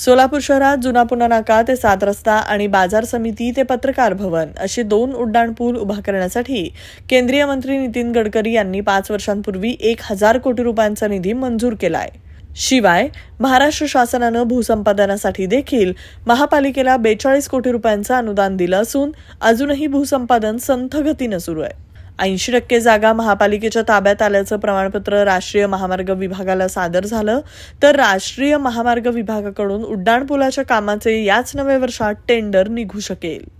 सोलापूर शहरात जुना पुणा नाका ते सात रस्ता आणि बाजार समिती ते पत्रकार भवन असे दोन उड्डाणपूल उभा करण्यासाठी केंद्रीय मंत्री नितीन गडकरी यांनी पाच वर्षांपूर्वी एक हजार कोटी रुपयांचा निधी मंजूर केलाय. शिवाय महाराष्ट्र शासनानं भूसंपादनासाठी देखील महापालिकेला बेचाळीस कोटी रुपयांचं अनुदान दिलं असून अजूनही भूसंपादन संथ गतीनं सुरू आहे. ऐंशी टक्के जागा महापालिकेच्या ताब्यात आल्याचं प्रमाणपत्र राष्ट्रीय महामार्ग विभागाला सादर झालं. तर राष्ट्रीय महामार्ग विभागाकडून उड्डाणपुलाच्या कामाचे याच नव्या वर्षात टेंडर निघू शकेल.